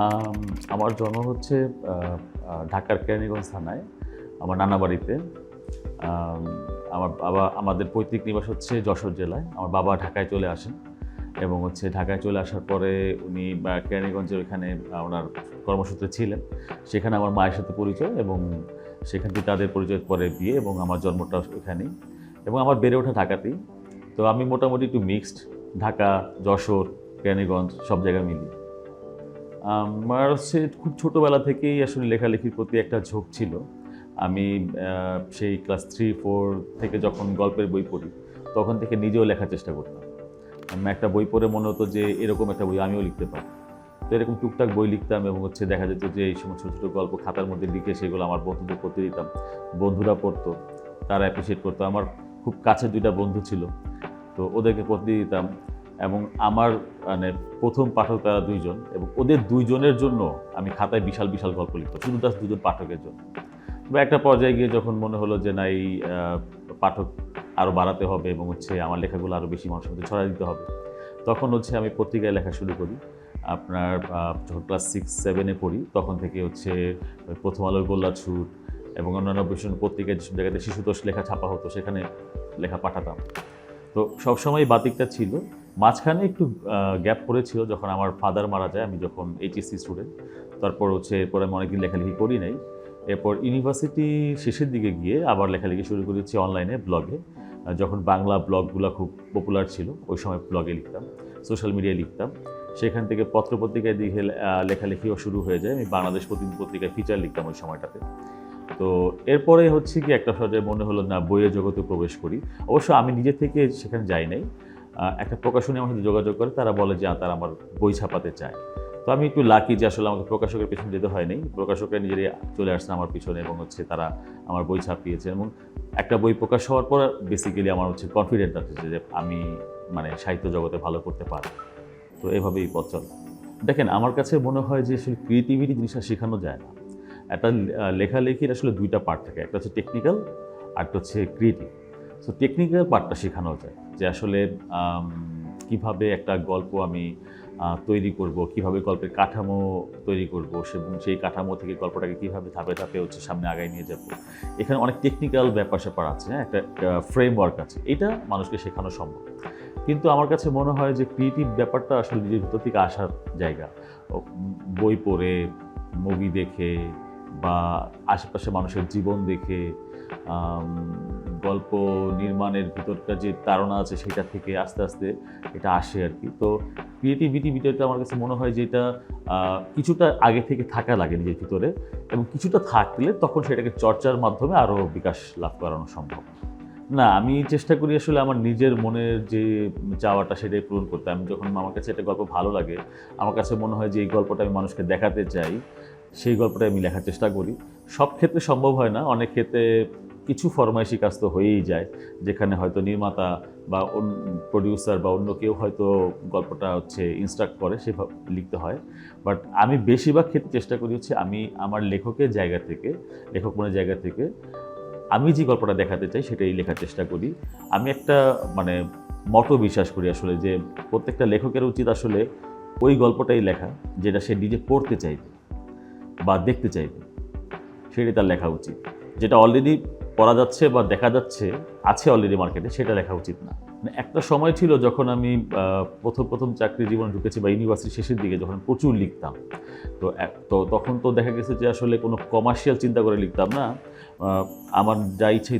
আম, আমার জন্ম হচ্ছে ঢাকার কেরানীগঞ্জ থানায় আমার নানা বাড়িতে। আমার বাবা আমাদের পৈতৃক নিবাস হচ্ছে যশোর জেলায়। আমার বাবা ঢাকায় চলে আসেন এবং হচ্ছে ঢাকায় চলে আসার পরে উনি কেরানীগঞ্জের ওইখানে ওনার কর্মসূত্রে ছিলেন। সেখানে আমার মায়ের সাথে পরিচয় এবং সেখান থেকে তাদের পরিচয় পরে বিয়ে এবং আমার জন্মটা ওইখানেই। এবং আমার বেড়ে ওঠা ঢাকাতেই। তো আমি মোটামুটি একটু মিক্সড ঢাকা যশোর কেরানীগঞ্জ সব জায়গায় মিলি আমার হচ্ছে খুব ছোটোবেলা থেকেই আসলে লেখালেখির প্রতি একটা ঝোঁক ছিল। আমি সেই ক্লাস থ্রি ফোর থেকে যখন গল্পের বই পড়ি, তখন থেকে নিজেও লেখার চেষ্টা করতাম। আমি একটা বই পড়ে মনে হতো যে এরকম একটা বই আমিও লিখতে পারি তো এরকম টুকটাক বই লিখতাম এবং হচ্ছে দেখা যেত যে এই সময় ছোটো ছোটো গল্প খাতার মধ্যে লিখে সেগুলো আমার বন্ধুদের পড়তে দিতাম। বন্ধুরা পড়তো, তারা অ্যাপ্রিসিয়েট করতো। আমার খুব কাছে দুইটা বন্ধু ছিল, তো ওদেরকে পড়তে দিতাম। এবং আমার মানে প্রথম পাঠক তারা দুইজন এবং ওদের দুইজনের জন্য আমি খাতায় বিশাল বিশাল গল্প লিখতাম। শুধু দাস দুজন পাঠকের জন্য। বা একটা পর্যায়ে গিয়ে যখন মনে হলো যে, না, এই পাঠক আরও বাড়াতে হবে এবং হচ্ছে আমার লেখাগুলো আরও বেশি মানুষের মধ্যে ছড়া দিতে হবে, তখন হচ্ছে আমি পত্রিকায় লেখা শুরু করি। আপনার যখন ক্লাস সিক্স সেভেনে পড়ি, তখন থেকে হচ্ছে প্রথম আলোর গোল্লা ছুট এবং অন্যান্য ভীষণ পত্রিকায় যেসব জায়গাতে শিশুতোষ লেখা ছাপা হতো, সেখানে লেখা পাঠাতাম। তো সবসময় বাতিকটা ছিল। মাঝখানে একটু গ্যাপ পড়েছিল যখন আমার ফাদার মারা যায়, আমি যখন এইচএসসি স্টুডেন্ট তারপর হচ্ছে এরপর আমি অনেকদিন লেখালেখি করি নাই। এরপর ইউনিভার্সিটি শেষের দিকে গিয়ে আবার লেখালেখি শুরু করেছি অনলাইনে ব্লগে যখন বাংলা ব্লগগুলো খুব পপুলার ছিল, ওই সময় ব্লগে লিখতাম সোশ্যাল মিডিয়ায় লিখতাম। সেখান থেকে পত্রপত্রিকায় দিকে লেখালেখিও শুরু হয়ে যায়। আমি বাংলাদেশ প্রতিদিন পত্রিকায় ফিচার লিখতাম ওই সময়টাতে। তো এরপরে হচ্ছে কি, একটা পর্যায়ে মনে হলো, না, বইয়ের জগতে প্রবেশ করি। অবশ্য আমি নিজে থেকে সেখানে যাই নাই। একটা প্রকাশনী আমার সাথে যোগাযোগ করে, তারা বলে যে তারা আমার বই ছাপাতে চায়। তো আমি একটু লাকি যে, আসলে আমাকে প্রকাশকের পেছনে যেতে হয়নি। প্রকাশকরা নিজেরাই চলে আসছে আমার পিছনে এবং হচ্ছে তারা আমার বই ছাপিয়েছে এবং একটা বই প্রকাশ হওয়ার পর বেসিক্যালি আমার হচ্ছে কনফিডেন্ট আছে যে আমি মানে সাহিত্য জগতে ভালো করতে পারব। তো এভাবেই পথ চলে। দেখেন, আমার কাছে মনে হয় যে, আসলে ক্রিয়েটিভিটি জিনিসটা শেখানো যায় না। একটা লেখালেখির আসলে দুইটা পার্ট থাকে। একটা হচ্ছে টেকনিক্যাল আর একটা হচ্ছে ক্রিয়েটিভ সো টেকনিক্যাল পার্টটা শেখানো যায়, যে আসলে কীভাবে একটা গল্প আমি তৈরি করব, কীভাবে গল্পের কাঠামো তৈরি করব এবং সেই কাঠামো থেকে গল্পটাকে কীভাবে ধাপে ধাপে হচ্ছে সামনে আগায় নিয়ে যাব। এখানে অনেক টেকনিক্যাল ব্যাপার স্যাপার আছে হ্যাঁ? একটা ফ্রেমওয়ার্ক আছে, এটা মানুষকে শেখানো সম্ভব। কিন্তু আমার কাছে মনে হয় যে ক্রিয়েটিভ ব্যাপারটা আসলে নিজের ভিতর থেকে আসার জায়গা। বই পড়ে মুভি দেখে বা আশেপাশে মানুষের জীবন দেখে গল্প নির্মাণের ভিতরটা যে তাড়না আছে সেটা থেকে আস্তে আস্তে এটা আসে আর কি। তো ক্রিয়েটিভিটি ভিতরটা আমার কাছে মনে হয় যে এটা কিছুটা আগে থেকে থাকা লাগে নিজের ভিতরে এবং কিছুটা থাকলে তখন সেটাকে চর্চার মাধ্যমে আরও বিকাশ লাভ করানো সম্ভব। না, আমি চেষ্টা করি আসলে আমার নিজের মনের যে চাওয়াটা সেটাই পূরণ করতে। আমি যখন আমার কাছে একটা গল্প ভালো লাগে, আমার কাছে মনে হয় যে এই গল্পটা আমি মানুষকে দেখাতে চাই সেই গল্পটা আমি লেখার চেষ্টা করি। সব ক্ষেত্রে সম্ভব হয় না, অনেক ক্ষেত্রে কিছু ফরমাইশি কাজ তো হয়েই যায়, যেখানে হয়তো নির্মাতা বা প্রডিউসার বা অন্য কেউ হয়তো গল্পটা হচ্ছে ইনস্ট্রাক্ট করে সেভাবে লিখতে হয়। বাট আমি বেশিরভাগ ক্ষেত্রে চেষ্টা করি হচ্ছে আমি আমার লেখকের জায়গা থেকে, লেখক মনের জায়গা থেকে, আমি যে গল্পটা দেখাতে চাই সেটাই লেখার চেষ্টা করি। আমি একটা মানে মতো বিশ্বাস করি আসলে যে প্রত্যেকটা লেখকের উচিত আসলে ওই গল্পটাই লেখা, যেটা সে নিজে পড়তে চাইবে। বা দেখতে চাইবে, সেটাই তার লেখা উচিত। যেটা অলরেডি পড়া যাচ্ছে বা দেখা যাচ্ছে, আছে অলরেডি মার্কেটে সেটা লেখা উচিত না। মানে একটা সময় ছিল যখন আমি প্রথম প্রথম চাকরি জীবনে ঢুকেছি বা ইউনিভার্সিটি শেষের দিকে যখন প্রচুর লিখতাম। তো তো তখন তো দেখা গেছে যে আসলে কোনো কমার্শিয়াল চিন্তা করে লিখতাম না। আমার যা ইচ্ছে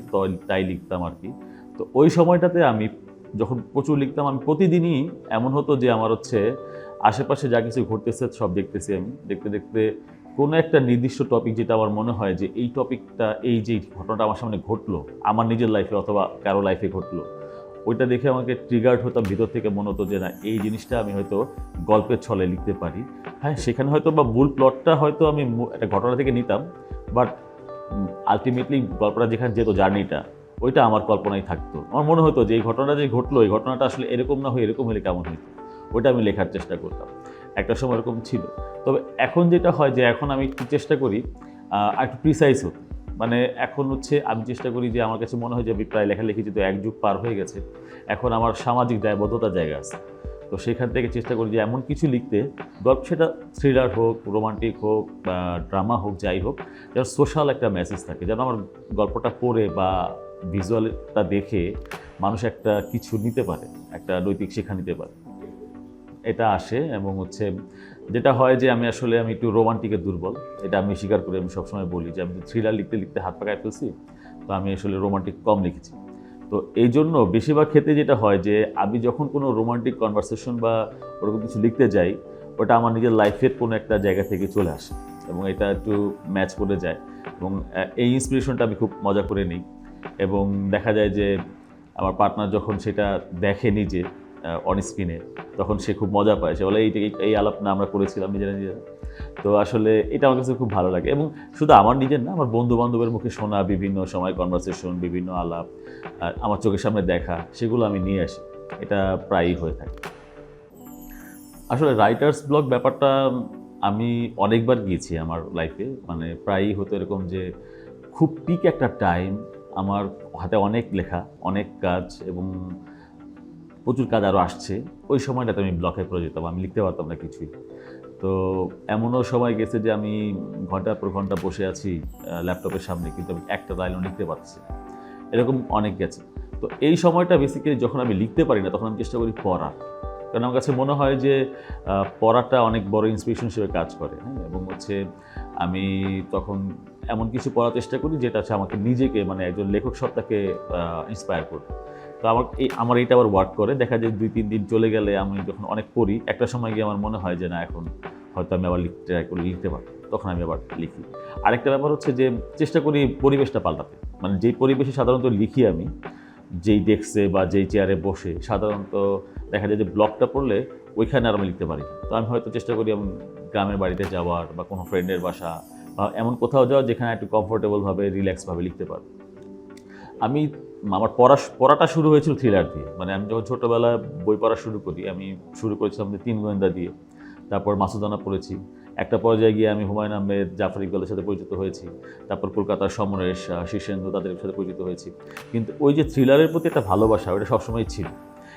তাই লিখতাম আর কি। তো ওই সময়টাতে আমি যখন প্রচুর লিখতাম, আমি প্রতিদিনই এমন হতো যে আমার হচ্ছে আশেপাশে যা কিছু ঘটতেছে সব দেখতেছি আমি। দেখতে দেখতে কোনো একটা নির্দিষ্ট টপিক যেটা আমার মনে হয় যে এই টপিকটা এই যে ঘটনাটা আমার সামনে ঘটলো, আমার নিজের লাইফে অথবা কারও লাইফে ঘটলো, ওইটা দেখে আমাকে ট্রিগার্ড হতাম ভিতর থেকে মনে হতো যে না, এই জিনিসটা আমি হয়তো গল্পের ছলে লিখতে পারি। হ্যাঁ সেখানে হয়তো বা মূল প্লটটা হয়তো আমি একটা ঘটনা থেকে নিতাম বাট আলটিমেটলি গল্পটা যেখানে যেত জার্নিটা ওইটা আমার কল্পনায় থাকতো। আমার মনে হতো যে এই ঘটনাটা যে ঘটলো, এই ঘটনাটা আসলে এরকম না হয়ে এরকম হলে কেমন হতো ওইটা আমি লেখার চেষ্টা করতাম। একটা সময় এরকম ছিল। তবে এখন যেটা হয় যে, এখন আমি একটু চেষ্টা করি একটু প্রিসাইজ হতে। মানে এখন হচ্ছে আমি চেষ্টা করি যে, আমার কাছে মনে হয় যে, আমি প্রায় লেখালেখি যেহেতু এক যুগ পার হয়ে গেছে, এখন আমার সামাজিক দায়বদ্ধতার জায়গা আছে। তো সেখান থেকে চেষ্টা করি যে, এমন কিছু লিখতে গল্প সেটা থ্রিলার হোক রোমান্টিক হোক, বা ড্রামা হোক, যাই হোক, যেন সোশ্যাল একটা মেসেজ থাকে, যেন আমার গল্পটা পড়ে বা ভিজুয়ালটা দেখে মানুষ একটা কিছু নিতে পারে, একটা নৈতিক শিক্ষা নিতে পারে। এটা আসে এবং হচ্ছে যেটা হয় যে আমি আসলে আমি একটু রোমান্টিকের দুর্বল। এটা আমি স্বীকার করি আমি সবসময় বলি যে আমি থ্রিলার লিখতে লিখতে হাত পাকায় ফেলছি, তো আমি আসলে রোমান্টিক কম লিখেছি। তো এই জন্য বেশিরভাগ ক্ষেত্রে যেটা হয় যে আমি যখন কোনো রোমান্টিক কনভারসেশন বা ওরকম কিছু লিখতে যাই, ওটা আমার নিজের লাইফের কোনো একটা জায়গা থেকে চলে আসে এবং এটা একটু ম্যাচ করে যায় এবং এই ইন্সপিরেশনটা আমি খুব মজা করে নিই। এবং দেখা যায় যে আমার পার্টনার যখন সেটা দেখে নিজে অন স্ক্রিনে তখন সে খুব মজা পায়। সে বলে, এই এই আলাপ না আমরা করেছিলাম, নিজেরা নিজেরা। তো আসলে এটা আমার কাছে খুব ভালো লাগে। এবং শুধু আমার নিজের না, আমার বন্ধু বান্ধবের মুখে শোনা, বিভিন্ন সময় কনভারসেশন বিভিন্ন আলাপ, আর আমার চোখের সামনে দেখা, সেগুলো আমি নিয়ে আসি। এটা প্রায়ই হয়ে থাকে। আসলে রাইটার্স ব্লগ ব্যাপারটা আমি অনেকবার গিয়েছি আমার লাইফে মানে প্রায়ই হতো এরকম যে, খুব পিক একটা টাইম আমার হাতে অনেক লেখা, অনেক কাজ এবং প্রচুর কাজ আরও আসছে। ওই সময়টাতে আমি ব্লকে পড়ে যেতাম, আমি লিখতে পারতাম না কিছুই। তো এমনও সময় গেছে যে আমি ঘণ্টার পর ঘণ্টা বসে আছি ল্যাপটপের সামনে, কিন্তু আমি একটা লাইনও লিখতে পারছি এরকম অনেক গেছে। তো এই সময়টা বেসিক্যালি যখন আমি লিখতে পারি না, তখন আমি চেষ্টা করি পড়ার কারণ আমার কাছে মনে হয় যে পড়াটা অনেক বড় ইন্সপিরেশন হিসেবে কাজ করে হ্যাঁ? এবং হচ্ছে আমি তখন এমন কিছু পড়ার চেষ্টা করি যেটা হচ্ছে আমাকে নিজেকে মানে একজন লেখক সত্তাকে ইন্সপায়ার করবে। তো আমার এই, আমার এইটা আবার ওয়ার্ক করে। দেখা যায় দুই, তিন দিন চলে গেলে আমি যখন অনেক পড়ি, একটা সময় গিয়ে আমার মনে হয় যে না, এখন হয়তো আমি আবার লিখতে ট্রাই করে লিখতে পারব। তখন আমি আবার লিখি। আরেকটা ব্যাপার হচ্ছে যে, চেষ্টা করি পরিবেশটা পাল্টাতে। মানে যেই পরিবেশে সাধারণত লিখি আমি, যেই ডেস্কে বা যেই চেয়ারে বসে, সাধারণত দেখা যায় যে ব্লগটা পড়লে ওইখানে আর আমি লিখতে পারি তো আমি হয়তো চেষ্টা করি আমি গ্রামের বাড়িতে যাওয়ার বা কোনো ফ্রেন্ডের বাসা বা এমন কোথাও যাওয়া যেখানে একটু কমফোর্টেবলভাবে রিল্যাক্সভাবে লিখতে পারব। আমি আমার পড়া পড়াটা শুরু হয়েছিল থ্রিলার দিয়ে। মানে আমি যখন ছোটোবেলায় বই পড়া শুরু করি, আমি শুরু করেছিলাম তিন গোয়েন্দা দিয়ে। তারপর মাসুদানা পড়েছি। একটা পর্যায়ে গিয়ে আমি হুমায়ুন আহমেদ, জাফর ইকবালের সাথে পরিচিত হয়েছি। তারপর কলকাতার সমরেশ শীর্ষেন্দু তাদের সাথে পরিচিত হয়েছি। কিন্তু ওই যে থ্রিলারের প্রতি একটা ভালোবাসা ওটা সবসময় ছিল।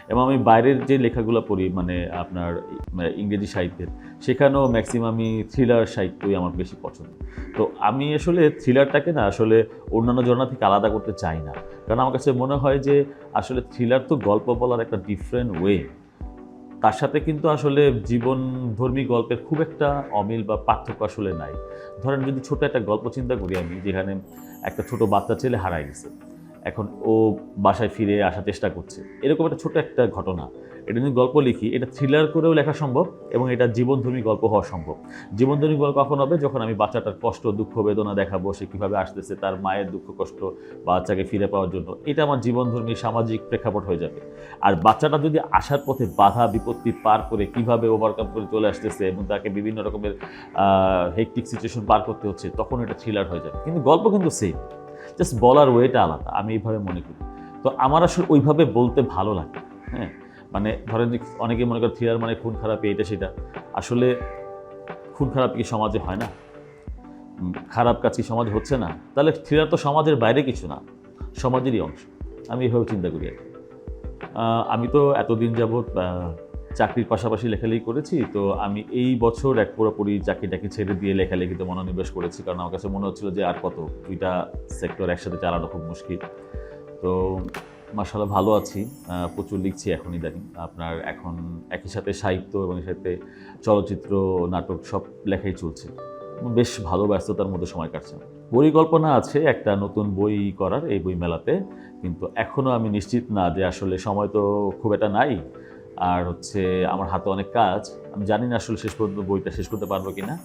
এবং আমি বাইরের যে লেখাগুলো পড়ি মানে আপনার মানে ইংরেজি সাহিত্যের, সেখানেও ম্যাক্সিমামই থ্রিলার সাহিত্যই আমার বেশি পছন্দ। তো আমি আসলে থ্রিলারটাকে না আসলে অন্যান্য জনা থেকে আলাদা করতে চাই না। কারণ আমার কাছে মনে হয় যে আসলে থ্রিলার তো গল্প বলার একটা ডিফারেন্ট ওয়ে তার সাথে কিন্তু আসলে জীবনধর্মী গল্পের খুব একটা অমিল বা পার্থক্য আসলে নাই। ধরেন যদি ছোট একটা গল্প চিন্তা করি আমি, যেখানে একটা ছোট বাচ্চা ছেলে হারায় গেছে। এখন ও বাসায় ফিরে আসার চেষ্টা করছে। এরকম একটা ছোট একটা ঘটনা। এটা যদি গল্প লিখি, এটা থ্রিলার করেও লেখা সম্ভব এবং এটা জীবনধর্মী গল্প হওয়া সম্ভব। জীবনধর্মী গল্প কখন হবে যখন আমি বাচ্চাটার কষ্ট, দুঃখ, বেদনা দেখাবো, সে কীভাবে আসতেছে, তার মায়ের দুঃখ, কষ্ট, বাচ্চাকে ফিরে পাওয়ার জন্য। এটা আমার জীবনধর্মী সামাজিক প্রেক্ষাপট হয়ে যাবে। আর বাচ্চাটা যদি আসার পথে বাধা, বিপত্তি পার করে কীভাবে ওভারকাম করে চলে আসতেছে এবং তাকে বিভিন্ন রকমের হেকটিক সিচুয়েশন পার করতে হচ্ছে, তখন এটা থ্রিলার হয়ে যাবে। কিন্তু গল্প কিন্তু সেম জাস্ট বলার ওয়েটা আলাদা, আমি এইভাবে মনে করি। তো আমার আসলে ওইভাবে বলতে ভালো লাগে হ্যাঁ? মানে ধরেন অনেকে মনে করে থ্রিলার মানে খুন খারাপি এটা সেটা। আসলে খুন খারাপ কি সমাজে হয় না? খারাপ কাজ কি সমাজে হচ্ছে না? তাহলে থ্রিলার তো সমাজের বাইরে কিছু না, সমাজেরই অংশ। আমি এভাবে চিন্তা করি আর। আমি তো এতদিন যাবৎ চাকরির পাশাপাশি লেখালেখি করেছি, তো আমি এই বছর এক পুরোপুরি চাকরিটাকে ছেড়ে দিয়ে লেখালেখিতে মনোনিবেশ করেছি, কারণ আমার কাছে মনে হচ্ছিল যে আর কত, দুইটা সেক্টর একসাথে চালানো খুব মুশকিল। তো মাসাল্লাহ ভালো আছি প্রচুর লিখছি এখন ইদানিং আপনার এখন একই সাথে সাহিত্য এবং সাথে চলচ্চিত্র, নাটক সব লেখাই চলছে। বেশ ভালো ব্যস্ততার মধ্যে সময় কাটছে। পরিকল্পনা আছে একটা নতুন বই করার এই বই মেলাতে, কিন্তু এখনও আমি নিশ্চিত না যে আসলে সময় তো খুব একটা নাই। আর হচ্ছে আমার হাতে অনেক কাজ। আমি জানি না আসলে শেষ পর্যন্ত বইটা শেষ করতে পারব কি না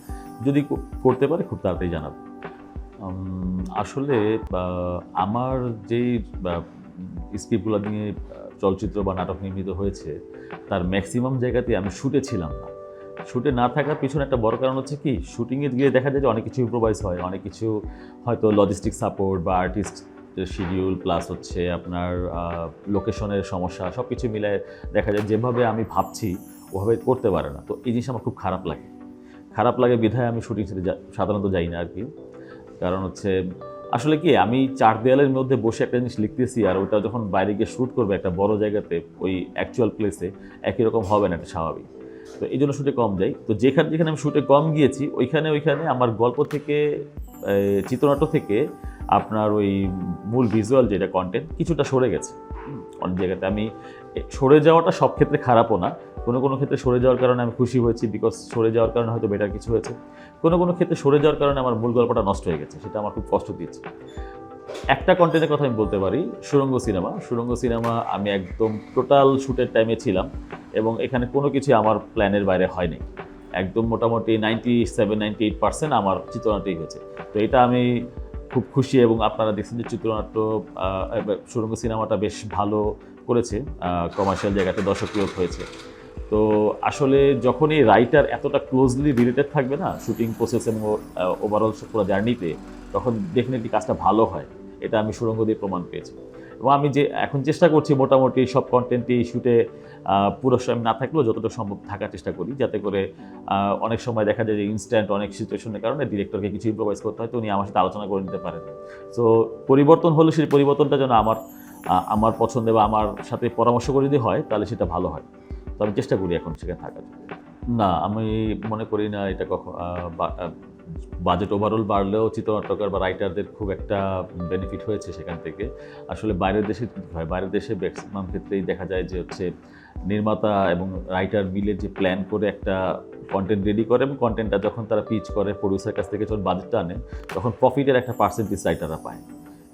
যদি করতে পারে, খুব তাড়াতাড়ি জানাব। আসলে আমার যেই স্ক্রিপ্টগুলো নিয়ে চলচ্চিত্র বা নাটক নির্মিত হয়েছে, তার ম্যাক্সিমাম জায়গাতে আমি শুটে ছিলাম না। শুটে না থাকার পিছনে একটা বড় কারণ হচ্ছে কি, শুটিংয়ে গিয়ে দেখা যায় যে অনেক কিছু ইম্প্রোভাইজ হয়। অনেক কিছু হয়তো লজিস্টিক সাপোর্ট বা আর্টিস্ট শিডিউল প্লাস হচ্ছে আপনার লোকেশনের সমস্যা সব কিছু মিলে দেখা যায় যেভাবে আমি ভাবছি, ওভাবে করতে পারে না। তো এই জিনিস আমার খুব খারাপ লাগে। খারাপ লাগে বিধায় আমি শুটিং যা- সাধারণত যাই না আর কি কারণ হচ্ছে, আসলে কি আমি চার দেয়ালের মধ্যে বসে একটা জিনিস লিখতেছি আর ওটা যখন বাইরে গিয়ে শ্যুট করবে একটা বড় জায়গাতে, ওই অ্যাকচুয়াল প্লেসে একই রকম হবে না, এটা স্বাভাবিক। তো এই জন্য শ্যুটে কম যাই। তো যেখানে যেখানে আমি শ্যুটে কম গিয়েছি, ওইখানে ওইখানে আমার গল্প থেকে চিত্রনাট্য থেকে আপনার ওই মূল ভিজুয়াল যেটা কন্টেন্ট কিছুটা সরে গেছে। অনেক জায়গাতে আমি সরে যাওয়াটা সব ক্ষেত্রে খারাপও না। কোনো কোনো ক্ষেত্রে সরে যাওয়ার কারণে আমি খুশি হয়েছি বিকজ সরে যাওয়ার কারণে হয়তো বেটার কিছু হয়েছে। কোনো কোনো ক্ষেত্রে সরে যাওয়ার কারণে আমার মূল গল্পটা নষ্ট হয়ে গেছে, সেটা আমার খুব কষ্ট দিয়েছে একটা কন্টেন্টের কথা আমি বলতে পারি, সুরঙ্গ সিনেমা সুরঙ্গ সিনেমা আমি একদম টোটাল শ্যুটের টাইমে ছিলাম এবং এখানে কোনো কিছু আমার প্ল্যানের বাইরে হয়নি। একদম মোটামুটি ninety seven ninety eight percent আমার চিত্রনাট্যই হয়েছে। তো এটা আমি খুব খুশি এবং আপনারা দেখছেন যে চিত্রনাট্য সুরঙ্গ সিনেমাটা বেশ ভালো করেছে কমার্শিয়াল জায়গাতে দর্শকপ্রিয় হয়েছে। তো আসলে যখনই রাইটার এতটা ক্লোজলি রিলেটেড থাকবে না শুটিং প্রসেস এবং ওভারঅল পুরো জার্নিতে তখন ডেফিনেটলি কাজটা ভালো হয়। এটা আমি সুরঙ্গ দিয়ে প্রমাণ পেয়েছি। এবং আমি যে এখন চেষ্টা করছি মোটামুটি সব কন্টেন্টই শুটে পুরো সময় না থাকলেও যতটুকু সম্ভব থাকার চেষ্টা করি, যাতে করে অনেক সময় দেখা যায় যে ইনস্ট্যান্ট অনেক সিচুয়েশনের কারণে ডিরেক্টরকে কিছু ইম্প্রোভাইজ করতে হয়, তো উনি আমার সাথে আলোচনা করে নিতে পারেন। সো পরিবর্তন হলে সেই পরিবর্তনটা যেন আমার আমার পছন্দে বা আমার সাথে পরামর্শ করে যদি হয়, তাহলে সেটা ভালো হয়। তো আমি চেষ্টা করি এখন সেখানে থাকার। না, আমি মনে করি না এটা কখন বাজেট ওভারঅল বাড়লেও চিত্রনাট্যকার বা রাইটারদের খুব একটা বেনিফিট হয়েছে সেখান থেকে। আসলে বাইরের দেশে হয়? বাইরের দেশে ম্যাক্সিমাম ক্ষেত্রেই দেখা যায় যে হচ্ছে নির্মাতা এবং রাইটার মিলে যে প্ল্যান করে একটা কন্টেন্ট রেডি করে এবং কন্টেন্টটা যখন তারা পিচ করে প্রডিউসার কাছ থেকে যখন বাজেটটা আনে, তখন প্রফিটের একটা পার্সেন্টেজ রাইটাররা পায়।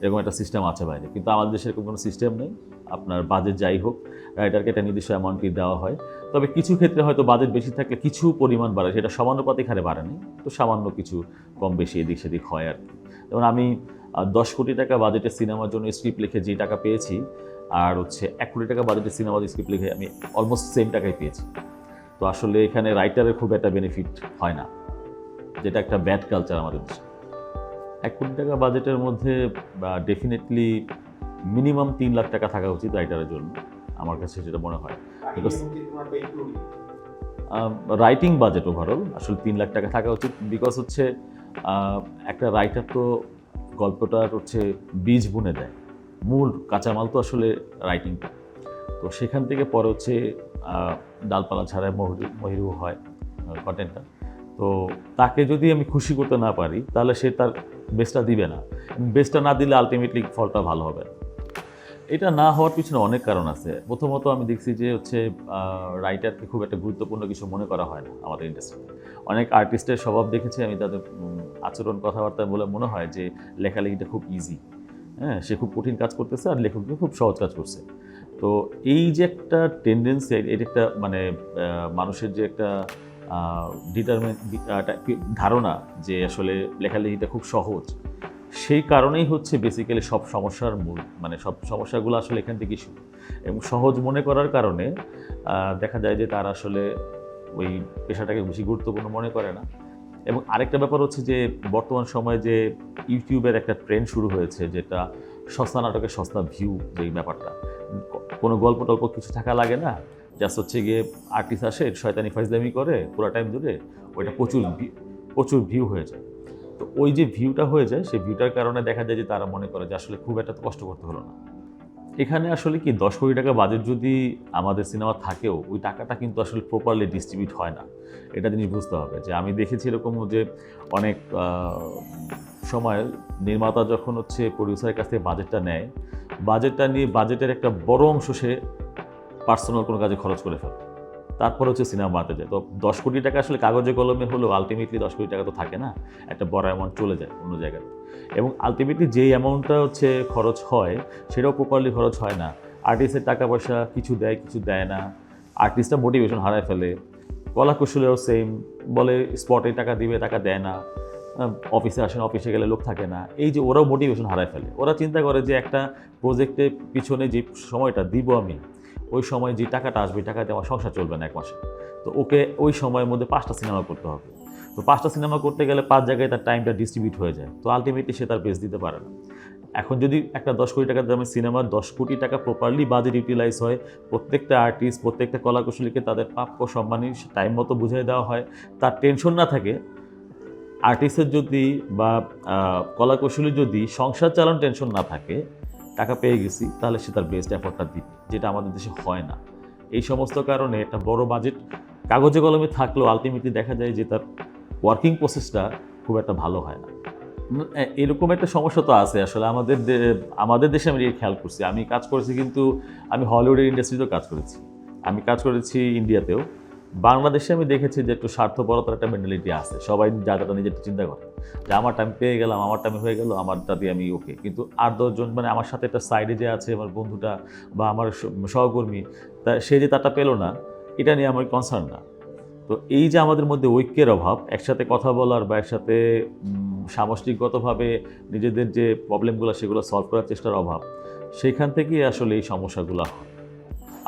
এরকম একটা সিস্টেম আছে বাইরে। কিন্তু আমাদের দেশে এরকম কোনো সিস্টেম নেই। আপনার বাজেট যাই হোক রাইটারকে একটা নির্দিষ্ট অ্যামাউন্টই দেওয়া হয়। তবে কিছু ক্ষেত্রে হয়তো বাজেট বেশি থাকলে কিছু পরিমাণ বাড়ে, সেটা সমানুপাতিক হারে বাড়েনি তো সামান্য কিছু কম বেশি এদিক সেদিক হয় আর কি। যেমন আমি দশ কোটি টাকা বাজেটের সিনেমার জন্য স্ক্রিপ্ট লিখে যে টাকা পেয়েছি আর হচ্ছে এক কোটি টাকা বাজেটের সিনেমার স্ক্রিপ্ট লিখে আমি অলমোস্ট সেম টাকাই পেয়েছি। তো আসলে এখানে রাইটারের খুব একটা বেনিফিট হয় না, যেটা একটা ব্যাড কালচার আমাদের দেশে। এক কোটি টাকা বাজেটের মধ্যে ডেফিনেটলি মিনিমাম তিন লাখ টাকা থাকা উচিত রাইটারের জন্য, আমার কাছে যেটা মনে হয়। বিকজ রাইটিং বাজেট ওভারঅল আসলে তিন লাখ টাকা থাকা উচিত। বিকজ হচ্ছে একটা রাইটার তো গল্পটার হচ্ছে বীজ বুনে দেয়। মূল কাঁচামাল তো আসলে রাইটিংটা তো সেখান থেকে পরে হচ্ছে ডালপালা ছাড়াই মহিরু হয় কন্টেন্টটা তো তাকে যদি আমি খুশি করতে না পারি, তাহলে সে তার বেস্টটা দিবে না। বেস্টটা না দিলে আলটিমেটলি ফলটা ভালো হবে এটা না হওয়ার পিছনে অনেক কারণ আছে। প্রথমত আমি দেখছি যে হচ্ছে রাইটারকে খুব একটা গুরুত্বপূর্ণ কিছু মনে করা হয় না আমাদের ইন্ডাস্ট্রিতে অনেক আর্টিস্টের স্বভাব দেখেছি আমি তাদের আচরণ কথাবার্তা বলে মনে হয় যে লেখালেখিটা খুব ইজি হ্যাঁ সে খুব কঠিন কাজ করতেছে আর লেখককে খুব সহজ কাজ করছে। তো এই যে একটা টেন্ডেন্সি এটা একটা মানে মানুষের যে একটা ডিটারমেন্ট ধারণা যে আসলে লেখালেখিটা খুব সহজ, সেই কারণেই হচ্ছে বেসিক্যালি সব সমস্যার মূল মানে সব সমস্যাগুলো আসলে এখান থেকেই শুরু এবং সহজ মনে করার কারণে দেখা যায় যে তারা আসলে ওই পেশাটাকে বেশি গুরুত্বপূর্ণ মনে করে না। এবং আরেকটা ব্যাপার হচ্ছে যে বর্তমান সময়ে যে ইউটিউবের একটা ট্রেন্ড শুরু হয়েছে, যেটা সস্তা নাটকের সস্তা ভিউ যেই ব্যাপারটা। কোনো গল্প টল্প কিছু থাকা লাগে না। জাস্ট হচ্ছে গিয়ে আর্টিস্ট আসে, শয়তানি ফাইজলামি করে, পুরো টাইম ধরে ওইটা প্রচুর প্রচুর ভিউ হয়ে যায়। তো ওই যে ভিউটা হয়ে যায়, সেই ভিউটার কারণে দেখা যায় যে তারা মনে করে যে আসলে খুব একটা কষ্ট করতে হলো না। এখানে আসলে কি দশ কোটি টাকা বাজেট যদি আমাদের সিনেমা থাকেও, ওই টাকাটা কিন্তু আসলে প্রপারলি ডিস্ট্রিবিউট হয় না। এটা জিনিস বুঝতে হবে যে, আমি দেখেছি এরকম যে অনেক সময় নির্মাতা যখন হচ্ছে প্রডিউসারের কাছ থেকে বাজেটটা নেয় বাজেটটা নিয়ে বাজেটের একটা বড় অংশ সে পার্সোনাল কোনো কাজে খরচ করে ফেলে। তারপর হচ্ছে সিনেমা বানাতে যায়। তো দশ কোটি টাকা আসলে কাগজে কলমে হলেও আলটিমেটলি দশ কোটি টাকা তো থাকে না, একটা বড় অ্যামাউন্ট চলে যায় অন্য জায়গায় এবং আলটিমেটলি যেই অ্যামাউন্টটা হচ্ছে খরচ হয়, সেটাও প্রপারলি খরচ হয় না। আর্টিস্টের টাকা পয়সা কিছু দেয় কিছু দেয় না। আর্টিস্টটা মোটিভেশন হারায় ফেলে। কলা কুশলেও সেম বলে স্পটে টাকা দিবে, টাকা দেয় না। অফিসে আসেন অফিসে গেলে লোক থাকে না। এই যে ওরাও মোটিভেশন হারায় ফেলে। ওরা চিন্তা করে যে একটা প্রজেক্টের পিছনে যে সময়টা দিব আমি ওই সময় যে টাকাটা আসবে টাকাতে আমার সংসার চলবে না এক মাসে। তো ওকে ওই সময়ের মধ্যে পাঁচটা সিনেমা করতে হবে। তো পাঁচটা সিনেমা করতে গেলে পাঁচ জায়গায় তার টাইমটা ডিস্ট্রিবিউট হয়ে যায়। তো আলটিমেটলি সে তার বেস দিতে পারে না। এখন যদি একটা দশ কোটি টাকার দামের সিনেমা দশ কোটি টাকা প্রপারলি বাজেট ইউটিলাইজ হয়, প্রত্যেকটা আর্টিস্ট প্রত্যেকটা কলাকুশলীকে তাদের প্রাপ্য সম্মানী টাইম মতো বুঝিয়ে দেওয়া হয়, তার টেনশন না থাকে আর্টিস্টের যদি বা কলাকুশলী যদি সংসার চালান টেনশন না থাকে টাকা পেয়ে গেছি, তাহলে সে তার বেস্ট এফোর্টটা দিবে, যেটা আমাদের দেশে হয় না। এই সমস্ত কারণে একটা বড় বাজেট কাগজে কলমে থাকলেও আলটিমেটলি দেখা যায় যে তার ওয়ার্কিং প্রসেসটা খুব একটা ভালো হয় না। এরকম একটা সমস্যা তো আছে আসলে আমাদের আমাদের দেশে আমি খেয়াল করছি। আমি কাজ করেছি কিন্তু আমি হলিউডের ইন্ডাস্ট্রিতেও কাজ করেছি। আমি কাজ করেছি ইন্ডিয়াতেও বাংলাদেশে আমি দেখেছি যে একটু স্বার্থপরতার একটা মেন্টালিটি আছে। সবাই যা যাটা নিজের চিন্তা করে। যে আমার টাইম পেয়ে গেলাম, আমার টাইম হয়ে গেল আমারটা দিয়ে আমি ওকে কিন্তু আট দশজন মানে আমার সাথে একটা সাইডে যে আছে আমার বন্ধুটা বা আমার সহকর্মী, তা সে যে তারটা পেল না, এটা নিয়ে আমার কনসার্ন না। তো এই যে আমাদের মধ্যে ঐক্যের অভাব, একসাথে কথা বলার বা একসাথে সামষ্টিকগতভাবে নিজেদের যে প্রবলেমগুলো সেগুলো সলভ করার চেষ্টার অভাব, সেখান থেকেই আসলে এই সমস্যাগুলো হয়।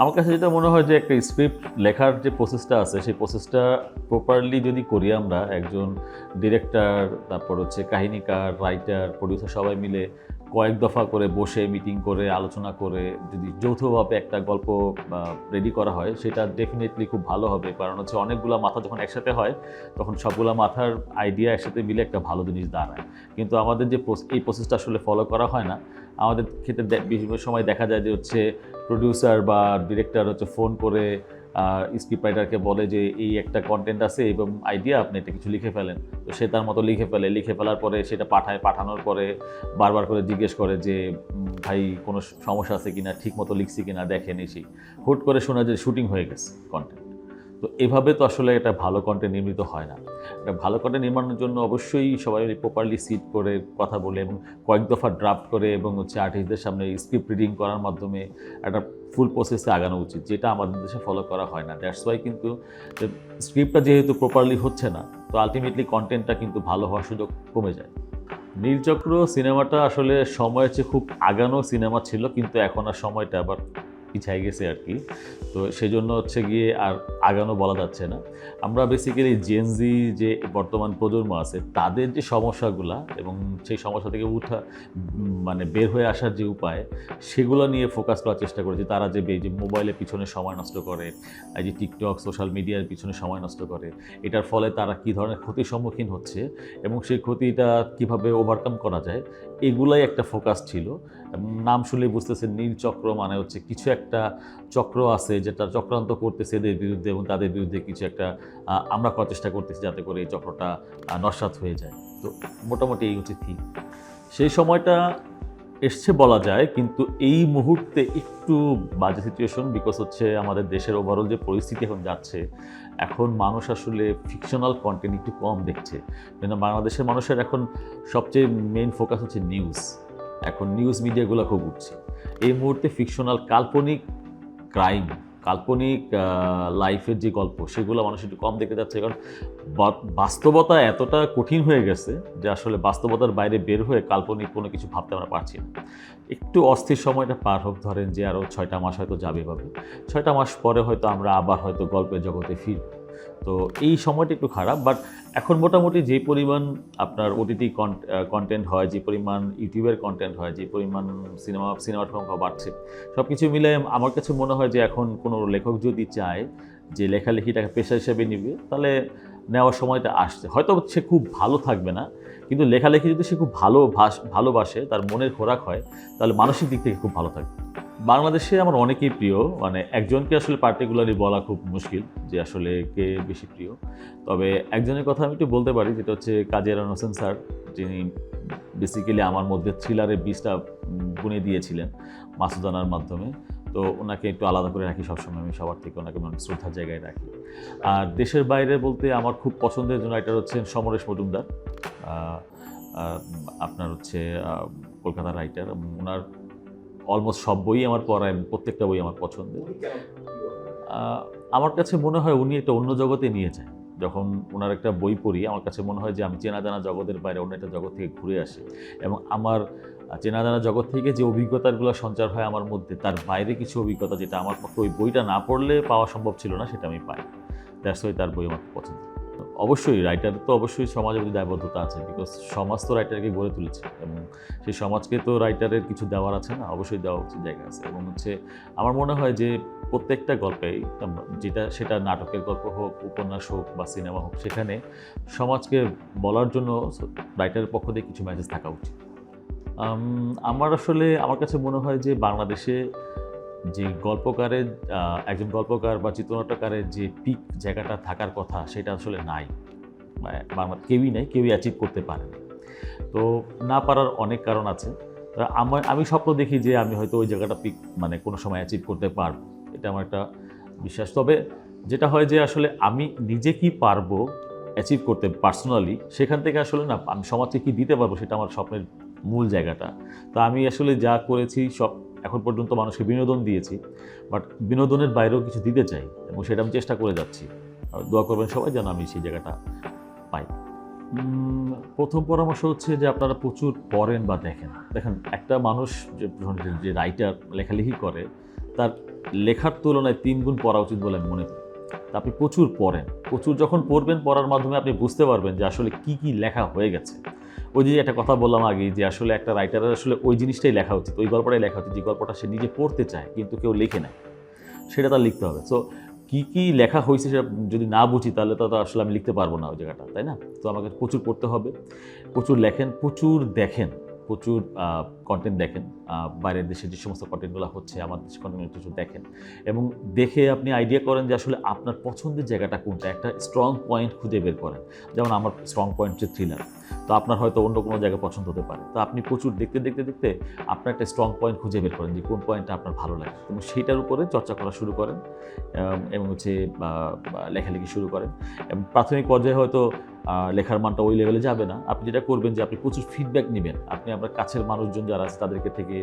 আমার কাছে যেটা মনে হয় যে একটা স্ক্রিপ্ট লেখার যে প্রসেসটা আছে, সেই প্রসেসটা প্রপারলি যদি করি আমরা, একজন ডিরেক্টর তারপর হচ্ছে কাহিনীকার রাইটার প্রডিউসার সবাই মিলে কয়েক দফা করে বসে মিটিং করে, আলোচনা করে, যদি যৌথভাবে একটা গল্প রেডি করা হয়, সেটা ডেফিনেটলি খুব ভালো হবে। কারণ হচ্ছে অনেকগুলো মাথা যখন একসাথে হয়, তখন সবগুলো মাথার আইডিয়া একসাথে মিলে একটা ভালো জিনিস দাঁড়ায়। কিন্তু আমাদের যে এই প্রসেসটা আসলে ফলো করা হয় না। আমাদের ক্ষেত্রে বিভিন্ন সময় দেখা যায় যে হচ্ছে প্রডিউসার বা ডিরেক্টর হচ্ছে ফোন করে স্ক্রিপ্ট রাইটারকে বলে যে এই একটা কন্টেন্ট আছে এবং আইডিয়া আপনি এটা কিছু লিখে ফেলেন। তো সে তার মতো লিখে ফেলে। লিখে ফেলার পরে সেটা পাঠায়, পাঠানোর পরে বারবার করে জিজ্ঞেস করে যে ভাই কোনো সমস্যা আছে কিনা? ঠিক মতো লিখছি কিনা? দেখেন এসি। হুট করে শোনা যে শুটিং হয়ে গেছে কন্টেন্ট তো এভাবে তো আসলে এটা ভালো কন্টেন্ট নির্মিত হয় না। এটা ভালো কন্টেন্ট নির্মাণের জন্য অবশ্যই সবাই প্রপারলি সিট করে কথা বলে এবং কয়েক দফা ড্রাফট করে এবং হচ্ছে আর্টিস্টদের সামনে স্ক্রিপ্ট রিডিং করার মাধ্যমে একটা ফুল প্রসেসে আগানো উচিত, যেটা আমাদের দেশে ফলো করা হয় না। দ্যাটস ওয়াই কিন্তু স্ক্রিপ্টটা যেহেতু প্রপারলি হচ্ছে না, তো আলটিমেটলি কন্টেন্টটা কিন্তু ভালো হওয়ার সুযোগ কমে যায়। নীলচক্র সিনেমাটা আসলে সময়ের চেয়ে খুব আগানো সিনেমা ছিল, কিন্তু এখন আর সময়টা আবার পিছাই গেছে আর কি। তো সেজন্য হচ্ছে গিয়ে আর আগানো বলা যাচ্ছে না। আমরা বেসিক্যালি জেনজি যে বর্তমান প্রজন্ম আছে, তাদের যে সমস্যাগুলা এবং সেই সমস্যা থেকে উঠা মানে বের হয়ে আসার যে উপায়, সেগুলো নিয়ে ফোকাস করার চেষ্টা করেছি। তারা যে যে মোবাইলের পিছনে সময় নষ্ট করে, এই যে টিকটক সোশ্যাল মিডিয়ার পিছনে সময় নষ্ট করে, এটার ফলে তারা কী ধরনের ক্ষতির সম্মুখীন হচ্ছে এবং সেই ক্ষতিটা কীভাবে ওভারকাম করা যায়, এগুলাই একটা ফোকাস ছিল। নাম শুনলেই বুঝতেছেন নীল চক্র মানে হচ্ছে কিছু একটা চক্র আছে যেটা চক্রান্ত করতেছে এদের বিরুদ্ধে এবং তাদের বিরুদ্ধে কিছু একটা আমরা করার চেষ্টা করতেছি যাতে করে এই চক্রটা নস্বাত হয়ে যায়। তো মোটামুটি এই হচ্ছে ঠিক সেই সময়টা এসছে বলা যায়, কিন্তু এই মুহূর্তে একটু বাজে সিচুয়েশন বিকজ হচ্ছে আমাদের দেশের ওভারঅল যে পরিস্থিতি এখন যাচ্ছে, এখন মানুষ আসলে ফিকশনাল কন্টেন্ট একটু কম দেখছে। বাংলাদেশের মানুষের এখন সবচেয়ে মেইন ফোকাস হচ্ছে নিউজ এখন নিউজ মিডিয়াগুলো খুব উঠছে। এই মুহূর্তে ফিকশনাল কাল্পনিক ক্রাইম কাল্পনিক লাইফের যে গল্প, সেগুলো মানুষ একটু কম দেখতে যাচ্ছে কারণ বাস্তবতা এতটা কঠিন হয়ে গেছে যে আসলে বাস্তবতার বাইরে বের হয়ে কাল্পনিক কোনো কিছু ভাবতে আমরা পারছি না। একটু অস্থির সময়টা পার হোক, ধরেন যে আরও ছয়টা মাস হয়তো যাবে এভাবে ছয়টা মাস পরে হয়তো আমরা আবার হয়তো গল্পের জগতে ফিরব। তো এই সময়টা একটু খারাপ বাট এখন মোটামুটি যে পরিমাণ আপনার ওটিটি কন্টেন্ট হয়, যে পরিমাণ ইউটিউবের কন্টেন্ট হয়, যে পরিমাণ সিনেমা সিনেমার সংখ্যা বাড়ছে সব কিছু মিলে আমার কাছে মনে হয় যে এখন কোনো লেখক যদি চায় যে লেখালেখিটাকে পেশা হিসেবে নিবে, তাহলে নেওয়ার সময়টা আসছে। হয়তো সে খুব ভালো থাকবে না, কিন্তু লেখালেখি যদি সে খুব ভালো ভালোবাসে, তার মনের খোরাক হয়, তাহলে মানসিক দিক থেকে খুব ভালো থাকবে। বাংলাদেশে আমার অনেকেই প্রিয় মানে একজনকে আসলে পার্টিকুলারলি বলা খুব মুশকিল যে আসলে কে বেশি প্রিয়। তবে একজনের কথা আমি একটু বলতে পারি যেটা হচ্ছে কাজী এরান হোসেন স্যার যিনি বেসিক্যালি আমার মধ্যে থ্রিলারের উম, বুনে দিয়েছিলেন মাসুদানার মাধ্যমে। তো ওনাকে একটু আলাদা করে রাখি সবসময় আমি সবার থেকে ওনাকে অনেক শ্রদ্ধার জায়গায় রাখি। আর দেশের বাইরে বলতে আমার খুব পছন্দের একজন রাইটার হচ্ছেন সমরেশ মজুমদার। আপনার হচ্ছে আহ, কলকাতার রাইটার ওনার অলমোস্ট সব বই আমার পড়া এবং প্রত্যেকটা বই আমার পছন্দের। আমার কাছে মনে হয় উনি একটা অন্য জগতে নিয়ে যায়। যখন ওনার একটা বই পড়ি আমার কাছে মনে হয় যে আমি চেনা জানা জগতের বাইরে অন্য একটা জগৎ থেকে ঘুরে আসি এবং আমার চেনা জানা জগৎ থেকে যে অভিজ্ঞতাগুলো সঞ্চার হয় আমার মধ্যে তার বাইরে কিছু অভিজ্ঞতা যেটা আমার পক্ষে ওই বইটা না পড়লে পাওয়া সম্ভব ছিল না সেটা আমি পাই দ্যাটস ওয়াই তার বই আমার পছন্দ অবশ্যই রাইটার তো অবশ্যই সমাজের প্রতি দায়বদ্ধতা আছে বিকজ সমাজ তো রাইটারকে গড়ে তুলেছে এবং সেই সমাজকে তো রাইটারের কিছু দেওয়ার আছে না, অবশ্যই দেওয়া উচিত জায়গা আছে এবং হচ্ছে আমার মনে হয় যে প্রত্যেকটা গল্পেই যেটা সেটা নাটকের গল্প হোক, উপন্যাস হোক বা সিনেমা হোক, সেখানে সমাজকে বলার জন্য রাইটারের পক্ষ থেকে কিছু মেসেজ থাকা উচিত। আমার আসলে, আমার কাছে মনে হয় যে বাংলাদেশে যে গল্পকারের একজন গল্পকার বা চিত্রনাট্যকারের যে পিক জায়গাটা থাকার কথা সেটা আসলে নাই। মানে বাংলা কেউই নাই, কেউই অ্যাচিভ করতে পারেনি তো না পারার অনেক কারণ আছে। আমার আমি স্বপ্ন দেখি যে আমি হয়তো ওই জায়গাটা পিক মানে কোনো সময় অ্যাচিভ করতে পারব। এটা আমার একটা বিশ্বাস। তবে যেটা হয় যে আসলে আমি নিজে কি পারব অ্যাচিভ করতে পার্সোনালি সেখান থেকে আসলে না আমি সমাজকে কি দিতে পারব সেটা আমার স্বপ্নের মূল জায়গাটা। তো আমি আসলে যা করেছি, সব এখন পর্যন্ত মানুষকে বিনোদন দিয়েছি বাট বিনোদনের বাইরেও কিছু দিতে চাই এবং সেটা আমি চেষ্টা করে যাচ্ছি। দোয়া করবেন সবাই যেন আমি সেই জায়গাটা পাই। প্রথম পরামর্শ হচ্ছে যে আপনারা প্রচুর পড়েন বা দেখেন। দেখেন, একটা মানুষ যে যে রাইটার লেখালেখি করে, তার লেখার তুলনায় তিন গুণ পড়া উচিত বলে আমি মনে করি। তা আপনি প্রচুর পড়েন। প্রচুর যখন পড়বেন, পড়ার মাধ্যমে আপনি বুঝতে পারবেন যে আসলে কি কি লেখা হয়ে গেছে। ওই যে একটা কথা বললাম আগে যে আসলে একটা রাইটারের আসলে ওই জিনিসটাই লেখা উচিত, ওই গল্পটাই লেখা উচিত যে গল্পটা সে নিজে পড়তে চায় কিন্তু কেউ লেখে না। সেটা তার লিখতে হবে। সো কী কী লেখা হয়েছে সেটা যদি না বুঝি তাহলে তো আসলে আমি লিখতে পারব না ওই জায়গাটা, তাই না? তো আমাকে প্রচুর পড়তে হবে। প্রচুর লেখেন, প্রচুর দেখেন, প্রচুর কন্টেন্ট দেখেন বাইরের দেশে যে সমস্ত কন্টেন্টগুলো হচ্ছে, আমার দেশের কন্টেন্ট কিছু দেখেন। এবং দেখে আপনি আইডিয়া করেন যে আসলে আপনার পছন্দের জায়গাটা কোনটা, একটা স্ট্রং পয়েন্ট খুঁজে বের করেন। যেমন আমার স্ট্রং পয়েন্ট হচ্ছে থ্রিলার তো আপনার হয়তো অন্য কোনো জায়গা পছন্দ হতে পারে। তো আপনি প্রচুর দেখতে দেখতে দেখতে আপনার একটা স্ট্রং পয়েন্ট খুঁজে বের করেন যে কোন পয়েন্টটা আপনার ভালো লাগে। এবং সেইটার উপরে চর্চা করা শুরু করেন এবং হচ্ছে লেখালেখি শুরু করেন। এবং প্রাথমিক পর্যায়ে হয়তো লেখার মানটা ওই লেভেলে যাবে না। আপনি যেটা করবেন যে আপনি প্রচুর ফিডব্যাক নেবেন। আপনি আপনার কাছের মানুষজন যারা আছে, তাদেরকে থেকে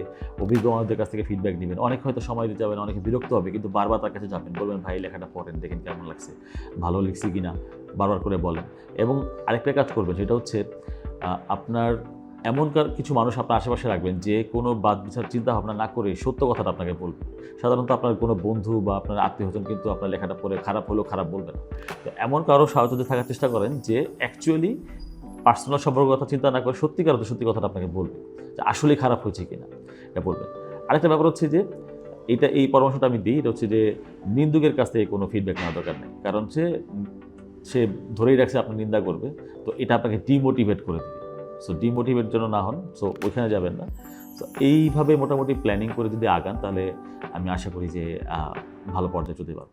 অভিজ্ঞ মানুষদের কাছ থেকে ফিডব্যাক নেবেন। অনেক হয়তো সময় দিতে যাবেন, অনেকে বিরক্ত হবে, কিন্তু বারবার তার কাছে যাবেন। বলবেন, ভাই, লেখাটা পড়েন, দেখেন কেমন লাগছে। ভালো লিখছি কি না বারবার করে বলেন। এবং আরেকটা কাজ করবেন, সেটা হচ্ছে আপনার এমন কিছু মানুষ আপনার আশেপাশে রাখবেন, যে কোনো বাদ বিচার চিন্তা ভাবনা না করে সত্য কথাটা আপনাকে বলবে। সাধারণত আপনার কোনো বন্ধু বা আপনার আত্মীয় স্বজন কিন্তু আপনার লেখাটা পড়ে, খারাপ হলেও খারাপ বলবে না। তো এমন কারও সাহায্যতে থাকার চেষ্টা করেন, যে অ্যাকচুয়ালি পার্সোনাল সম্পর্কের কথা চিন্তা না করে সত্যিকার অর্থে সত্যি কথাটা আপনাকে বলবে যে আসলেই খারাপ হয়েছে কিনা। এটা বলবেন আরেকটা ব্যাপার হচ্ছে যে এটা এই পরামর্শটা আমি দিই, এটা হচ্ছে যে নিন্দুকের কাছ থেকে কোনো ফিডব্যাক নেওয়া দরকার নেই। কারণ সে সে ধরেই রাখছে আপনি নিন্দা করবে, তো এটা আপনাকে ডিমোটিভেট করে দেবে। সো ডিমোটিভেট যেন না হন সো ওইখানে যাবেন না। তো এইভাবে মোটামুটি প্ল্যানিং করে যদি আগান, তাহলে আমি আশা করি যে ভালো পর্যায়ে চলতে পারবেন